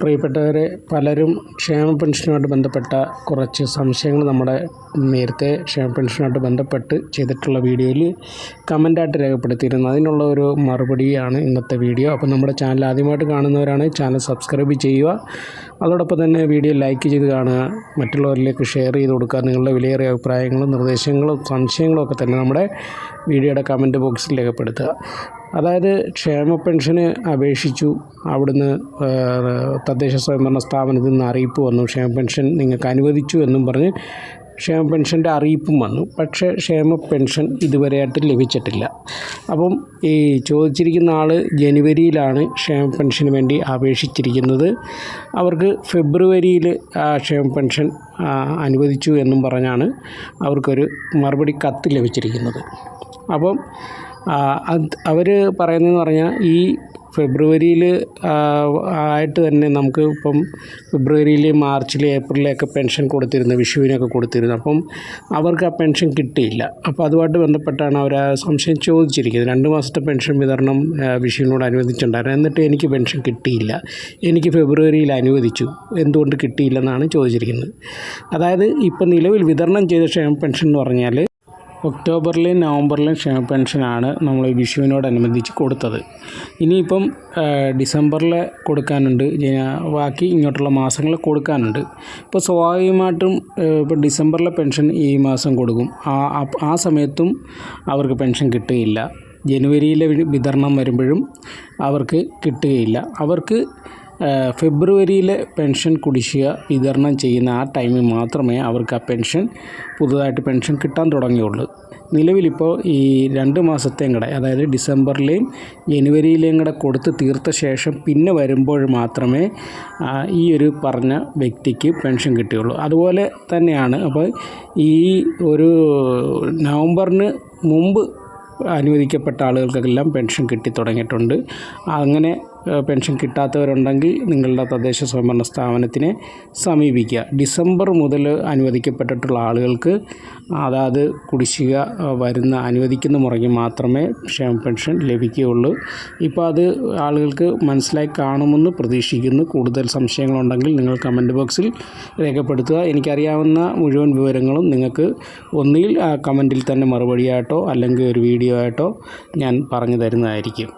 പ്രിയപ്പെട്ടവരെ പലരും ക്ഷേമ പെൻഷനുമായിട്ട് ബന്ധപ്പെട്ട കുറച്ച് സംശയങ്ങൾ നമ്മുടെ നേരത്തെ ക്ഷേമ പെൻഷനുമായിട്ട് ബന്ധപ്പെട്ട് ചെയ്തിട്ടുള്ള വീഡിയോയിൽ കമന്റായിട്ട് രേഖപ്പെടുത്തിയിരുന്നു. അതിനുള്ള ഒരു മറുപടിയാണ് ഇന്നത്തെ വീഡിയോ. അപ്പോൾ നമ്മുടെ ചാനൽ ആദ്യമായിട്ട് കാണുന്നവരാണ് ചാനൽ സബ്സ്ക്രൈബ് ചെയ്യുക. അതോടൊപ്പം തന്നെ വീഡിയോ ലൈക്ക് ചെയ്ത് കാണുക. മറ്റുള്ളവരിലേക്ക് ഷെയർ ചെയ്ത് കൊടുക്കുക. നിങ്ങളുടെ വിലയേറിയ അഭിപ്രായങ്ങളും നിർദ്ദേശങ്ങളും സംശയങ്ങളും ഒക്കെ തന്നെ നമ്മുടെ വീഡിയോയുടെ കമന്റ് ബോക്സിൽ രേഖപ്പെടുത്തുക. അതായത് ക്ഷേമ പെൻഷന് അപേക്ഷിച്ചു. അവിടുന്ന് തദ്ദേശ സ്വയംഭരണ സ്ഥാപനത്തിൽ നിന്ന് അറിയിപ്പ് വന്നു. ക്ഷേമ പെൻഷൻ നിങ്ങൾക്ക് അനുവദിച്ചു എന്നും പറഞ്ഞ് ക്ഷേമ പെൻഷന്റെ അറിയിപ്പും വന്നു. പക്ഷേ ക്ഷേമ പെൻഷൻ ഇതുവരെയായിട്ട് ലഭിച്ചിട്ടില്ല. അപ്പം ഈ ചോദിച്ചിരിക്കുന്ന ആൾ ജനുവരിയിലാണ് ക്ഷേമ പെൻഷന് വേണ്ടി അപേക്ഷിച്ചിരിക്കുന്നത്. അവർക്ക് ഫെബ്രുവരിയിൽ ആ ക്ഷേമ പെൻഷൻ അനുവദിച്ചു എന്നും പറഞ്ഞാണ് അവർക്കൊരു മറുപടി കത്ത് ലഭിച്ചിരിക്കുന്നത്. അപ്പം അവർ പറയുന്നതെന്ന് പറഞ്ഞാൽ ഈ ഫെബ്രുവരിയിൽ ആയിട്ട് തന്നെ നമുക്ക് ഇപ്പം ഫെബ്രുവരിയിൽ മാർച്ചിൽ ഏപ്രിലൊക്കെ പെൻഷൻ കൊടുത്തിരുന്നു വിഷുവിനൊക്കെ കൊടുത്തിരുന്നു. അപ്പം അവർക്ക് ആ പെൻഷൻ കിട്ടിയില്ല. അപ്പോൾ അതുമായിട്ട് ബന്ധപ്പെട്ടാണ് അവർ ആ സംശയം ചോദിച്ചിരിക്കുന്നത്. രണ്ട് മാസത്തെ പെൻഷൻ വിതരണം വിഷുവിനോട് അനുവദിച്ചിട്ടുണ്ടായിരുന്നു. എന്നിട്ട് എനിക്ക് പെൻഷൻ കിട്ടിയില്ല. എനിക്ക് ഫെബ്രുവരിയിൽ അനുവദിച്ചു. എന്തുകൊണ്ട് കിട്ടിയില്ലെന്നാണ് ചോദിച്ചിരിക്കുന്നത്. അതായത് ഇപ്പം നിലവിൽ വിതരണം ചെയ്ത ക്ഷേമ പെൻഷൻ എന്ന് പറഞ്ഞാൽ ഒക്ടോബറിലെയും നവംബറിലെയും ക്ഷേമ പെൻഷനാണ് നമ്മൾ വിഷുവിനോടനുബന്ധിച്ച് കൊടുത്തത്. ഇനിയിപ്പം ഡിസംബറിൽ കൊടുക്കാനുണ്ട്. ബാക്കി ഇങ്ങോട്ടുള്ള മാസങ്ങളിൽ കൊടുക്കാനുണ്ട്. ഇപ്പോൾ സ്വാഭാവികമായിട്ടും ഇപ്പോൾ ഡിസംബറിലെ പെൻഷൻ ഈ മാസം കൊടുക്കും. ആ ആ സമയത്തും അവർക്ക് പെൻഷൻ കിട്ടുകയില്ല. ജനുവരിയിലെ വിതരണം വരുമ്പോഴും അവർക്ക് കിട്ടുകയില്ല. അവർക്ക് ഫെബ്രുവരിയിലെ പെൻഷൻ കുടിശ്ശിക വിതരണം ചെയ്യുന്ന ആ ടൈമിൽ മാത്രമേ അവർക്ക് ആ പെൻഷൻ പുതുതായിട്ട് പെൻഷൻ കിട്ടാൻ തുടങ്ങിയുള്ളൂ. നിലവിലിപ്പോൾ ഈ രണ്ട് മാസത്തെയും കൂടെ അതായത് ഡിസംബറിലെയും ജനുവരിയിലെയും കൂടെ കൊടുത്ത് തീർത്ത ശേഷം പിന്നെ വരുമ്പോൾ മാത്രമേ ഈ ഒരു പറഞ്ഞ വ്യക്തിക്ക് പെൻഷൻ കിട്ടുകയുള്ളൂ അതുപോലെ തന്നെയാണ് അപ്പോൾ ഈ ഒരു നവംബറിന് മുമ്പ് അനുവദിക്കപ്പെട്ട ആളുകൾക്കെല്ലാം പെൻഷൻ കിട്ടി തുടങ്ങിയിട്ടുണ്ട്. അങ്ങനെ പെൻഷൻ കിട്ടാത്തവരുണ്ടെങ്കിൽ നിങ്ങളുടെ തദ്ദേശ സ്വയംഭരണ സ്ഥാപനത്തിനെ സമീപിക്കുക. ഡിസംബർ മുതൽ അനുവദിക്കപ്പെട്ടിട്ടുള്ള ആളുകൾക്ക് അതാത് കുടിശ്ശിക വരുന്ന അനുവദിക്കുന്ന മുറയ്ക്ക് മാത്രമേ ക്ഷേമ പെൻഷൻ ലഭിക്കുകയുള്ളൂ. ഇപ്പോൾ അത് ആളുകൾക്ക് മനസ്സിലായി കാണുമെന്ന് പ്രതീക്ഷിക്കുന്നു. കൂടുതൽ സംശയങ്ങളുണ്ടെങ്കിൽ നിങ്ങൾ കമന്റ് ബോക്സിൽ രേഖപ്പെടുത്തുക. എനിക്കറിയാവുന്ന മുഴുവൻ വിവരങ്ങളും നിങ്ങൾക്ക് ഒന്നുകിൽ ആ കമന്റിൽ തന്നെ മറുപടിയായിട്ടോ അല്ലെങ്കിൽ ഒരു വീഡിയോ ആയിട്ടോ ഞാൻ പറഞ്ഞു തരുന്നതായിരിക്കും.